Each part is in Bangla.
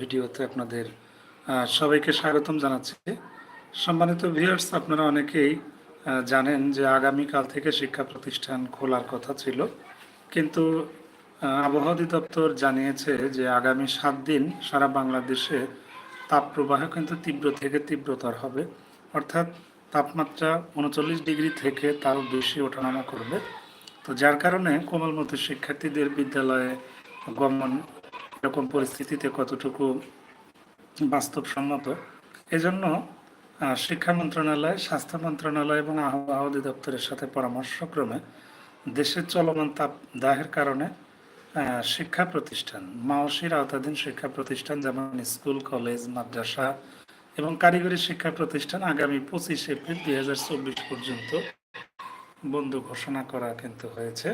ভিডিওতে আপনাদের সবাইকে স্বাগতম জানাচ্ছি। সম্মানিত ভিউয়ার্স আপনারা অনেকেই জানেন যে আগামীকাল থেকে শিক্ষা প্রতিষ্ঠান খোলার কথা ছিল। কিন্তু আবহাওয়া অধিদপ্তর জানিয়েছে যে আগামী সাত দিন সারা বাংলাদেশে তাপপ্রবাহ কিন্তু তীব্র থেকে তীব্রতর হবে। অর্থাৎ তাপমাত্রা উনচল্লিশ ডিগ্রি থেকে তারও বেশি ওঠানামা করবে। তো যার কারণে কোমলমতি শিক্ষার্থীদের বিদ্যালয়ে গমন এরকম পরিস্থিতিতে কতটুকু বাস্তবসম্মত এজন্য আহ, শিক্ষা মন্ত্রণালয় স্বাস্থ্য মন্ত্রণালয় এবং আবহাওয়া অধিদপ্তরের সাথে পরামর্শক্রমে দেশের চলমান তাপ দাহের কারণে শিক্ষা প্রতিষ্ঠান মাওসির আওতাধীন শিক্ষা প্রতিষ্ঠান যেমন স্কুল কলেজ মাদ্রাসা এবং কারিগরি শিক্ষা প্রতিষ্ঠান আগামী পঁচিশ এপ্রিল দুই হাজার চব্বিশ পর্যন্ত বন্ধ ঘোষণা করা কিন্তু হয়েছে।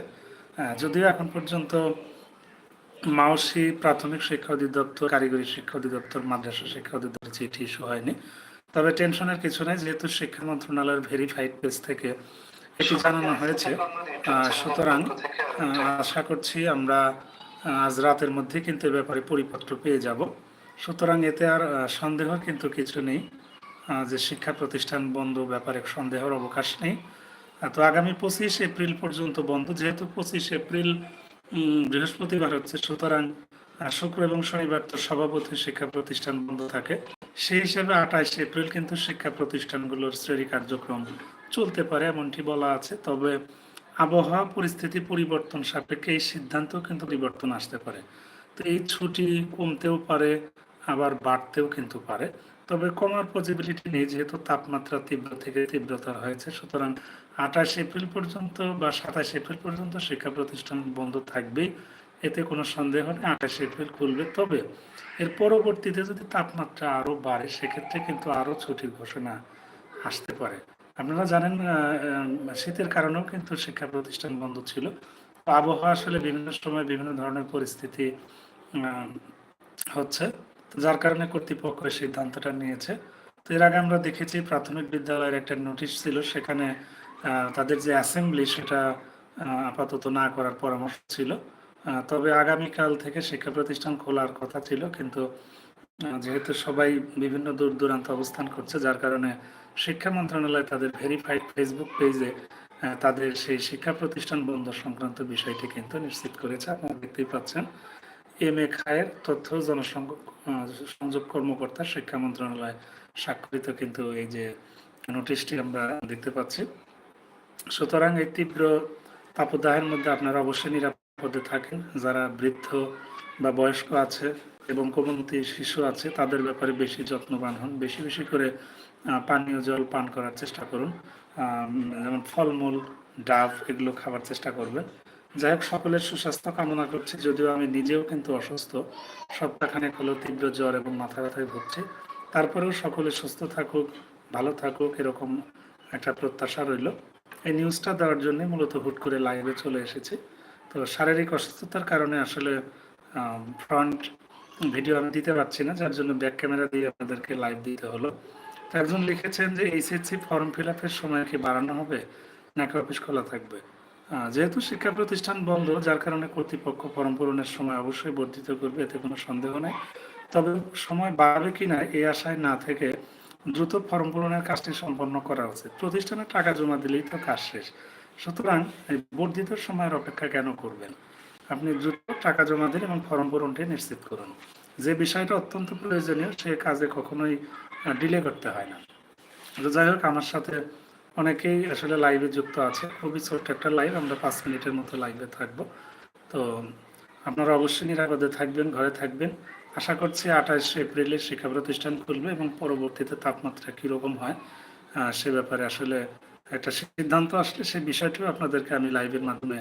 যদিও এখন পর্যন্ত মাওসি প্রাথমিক শিক্ষা অধিদপ্তর, কারিগরি শিক্ষা অধিদপ্তর, মাদ্রাসা শিক্ষা অধিদপ্তর চিঠি ইস্যু হয়নি। তবে টেনশনের কিছু নেই, যেহেতু শিক্ষা মন্ত্রণালয়ের ভেরিফাইড পেজ থেকে এটি জানানো হয়েছে। সুতরাং আশা করছি আমরা আজ রাতের মধ্যে কিন্তু এ ব্যাপারে পরিপত্র পেয়ে যাব। সুতরাং এতে আর সন্দেহ কিন্তু কিছু নেই যে শিক্ষা প্রতিষ্ঠান বন্ধ ব্যাপারে সন্দেহের অবকাশ নেই। তো আগামী পঁচিশ এপ্রিল পর্যন্ত বন্ধ, যেহেতু পঁচিশ এপ্রিল বৃহস্পতিবার হচ্ছে সুতরাং শুক্র এবং শনিবার তো সভাপতি শিক্ষা প্রতিষ্ঠান বন্ধ থাকে। সেই হিসাবে আঠাশে এপ্রিল কিন্তু শিক্ষা প্রতিষ্ঠানগুলোর শ্রেণি কার্যক্রম চলতে পারে, এমনটি বলা আছে। তবে আবহাওয়া পরিস্থিতি পরিবর্তন সাপেক্ষে এই সিদ্ধান্ত কিন্তু পরিবর্তন আসতে পারে। তো এই ছুটি কমতেও পারে আবার বাড়তেও কিন্তু পারে। তবে কমার পসিবিলিটি নেই, যেহেতু তাপমাত্রা তীব্র থেকে তীব্রতর হয়েছে। সুতরাং আঠাশ এপ্রিল পর্যন্ত বা সাতাশ এপ্রিল পর্যন্ত শিক্ষা প্রতিষ্ঠান বন্ধ থাকবে এতে কোনো সন্দেহ নেই, আঠাশ এপ্রিল খুলবে। তবে এর পরবর্তীতে যদি তাপমাত্রা আরও বাড়ে, সেক্ষেত্রে কিন্তু আরও ছুটির ঘোষণা আসতে পারে। আপনারা জানেন শীতের কারণেও কিন্তু শিক্ষা প্রতিষ্ঠান বন্ধ ছিল। আবহাওয়া আসলে বিভিন্ন সময় বিভিন্ন ধরনের পরিস্থিতি হচ্ছে। যার কারণে কর্তৃপক্ষ সিদ্ধান্তটা নিয়েছে। তো এর আগে আমরা দেখেছি প্রাথমিক বিদ্যালয়ের একটা নোটিশ ছিল, সেখানে তাদের যে অ্যাসেম্বলি সেটা আপাতত না করার পরামর্শ ছিল। তবে আগামীকাল থেকে শিক্ষা প্রতিষ্ঠান খোলার কথা ছিল, কিন্তু যেহেতু সবাই বিভিন্ন দূর দূরান্ত অবস্থান করছে, যার কারণে শিক্ষা মন্ত্রণালয় তাদের ভেরিফাইড ফেসবুক পেজে তাদের সেই শিক্ষা প্রতিষ্ঠান বন্ধ সংক্রান্ত বিষয়টি কিন্তু নিশ্চিত করেছে। আপনারা দেখতেই পাচ্ছেন। এম এ খায়ের তথ্য জনসংযোগ সংযোগ কর্মকর্তা শিক্ষা মন্ত্রণালয় স্বাক্ষরিত কিন্তু এই যে নোটিশটি আমরা দেখতে পাচ্ছি। সুতরাং এই তীব্র তাপদাহের মধ্যে আপনারা অবশ্যই নিরাপদে থাকেন। যারা বৃদ্ধ বা বয়স্ক আছে এবং কোমলমতি শিশু আছে, তাদের ব্যাপারে বেশি যত্নবান হন। বেশি বেশি করে পানীয় জল পান করার চেষ্টা করুন। যেমন ফলমূল, ডাব, এগুলো খাবার চেষ্টা করবেন। যাই হোক, সকলের সুস্বাস্থ্য কামনা করছি, যদিও আমি নিজেও কিন্তু অসুস্থ। সপ্তাহখানেক হলো তীব্র জ্বর এবং মাথা ব্যথায় ভুগছি। তারপরেও সকলে সুস্থ থাকুক, ভালো থাকুক, এরকম একটা প্রত্যাশা রইল। এই নিউজটা দেওয়ার জন্য মূলত হুট করে লাইভে চলে এসেছি। তো শারীরিক অসুস্থতার কারণে আসলে ফ্রন্ট ভিডিও আমি দিতে পারছি না, যার জন্য ব্যাক ক্যামেরা দিয়ে আপনাদেরকে লাইভ দিতে হলো। তো একজন লিখেছেন যে, এইচএসসি ফর্ম ফিল আপের সময় কি বাড়ানো হবে? নাকি অফিস খোলা থাকবে? যেহেতু শিক্ষা প্রতিষ্ঠান বন্ধ, যার কারণে কর্তৃপক্ষ ফর্ম পূরণের সময় অবশ্যই বর্ধিত করবে, এতে কোনো সন্দেহ নেই। তবে সময় বাড়বে কিনা এই আশায় না থেকে দ্রুত ফর্ম পূরণের কাজটি সম্পন্ন করা উচিত। প্রতিষ্ঠানে টাকা জমা দিলেই তো কাজ শেষ। সুতরাং বর্ধিত সময়ের অপেক্ষা কেন করবেন? আপনি দ্রুত টাকা জমা দিন এবং ফর্ম পূরণটি নিশ্চিত করুন। যে বিষয়টা অত্যন্ত প্রয়োজনীয়, সে কাজে কখনোই ডিলে করতে হয় না। যাই হোক, আমার সাথে অনেকেই আসলে লাইভে যুক্ত আছে। খুবই ছোট্ট একটা লাইভ আমরা পাঁচ মিনিটের মতো লাইভে থাকব। তো আপনারা অবশ্যই নিরাপদে থাকবেন, ঘরে থাকবেন। আশা করছি আঠাশ এপ্রিলে শিক্ষা প্রতিষ্ঠান খুলবে এবং পরবর্তীতে তাপমাত্রা কীরকম হয় সে ব্যাপারে আসলে একটা সিদ্ধান্ত আসলে সেই বিষয়টিও আপনাদেরকে আমি লাইভের মাধ্যমে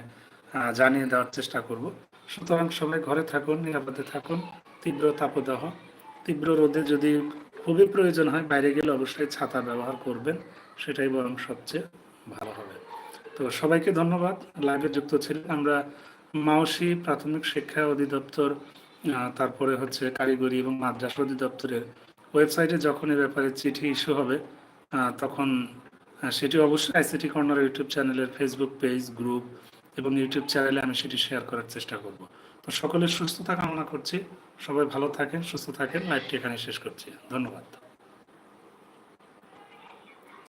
জানিয়ে দেওয়ার চেষ্টা করব। সুতরাং সবাই ঘরে থাকুন, নিরাপদে থাকুন। তীব্র তাপদাহ, তীব্র রোদে যদি খুবই প্রয়োজন হয়, বাইরে গেলে অবশ্যই ছাতা ব্যবহার করবেন। সেটাই বরং সবচেয়ে ভালো হবে। তো সবাইকে ধন্যবাদ। লাইভে যুক্ত ছিলেন আমরা মাওসি প্রাথমিক শিক্ষা অধিদপ্তর তারপরে হচ্ছে কারিগরি এবং মাদ্রাসা অধিদপ্তরের ওয়েবসাইটে যখন এ ব্যাপারে চিঠি ইস্যু হবে তখন সেটি অবশ্যই আইসিটি কর্নার ইউটিউব চ্যানেলের ফেসবুক পেজ, গ্রুপ এবং ইউটিউব চ্যানেলে আমি সেটি শেয়ার করার চেষ্টা করব। তো সকলের সুস্থতা কামনা করছি। সবাই ভালো থাকেন, সুস্থ থাকেন। লাইভটি এখানে শেষ করছি। ধন্যবাদ।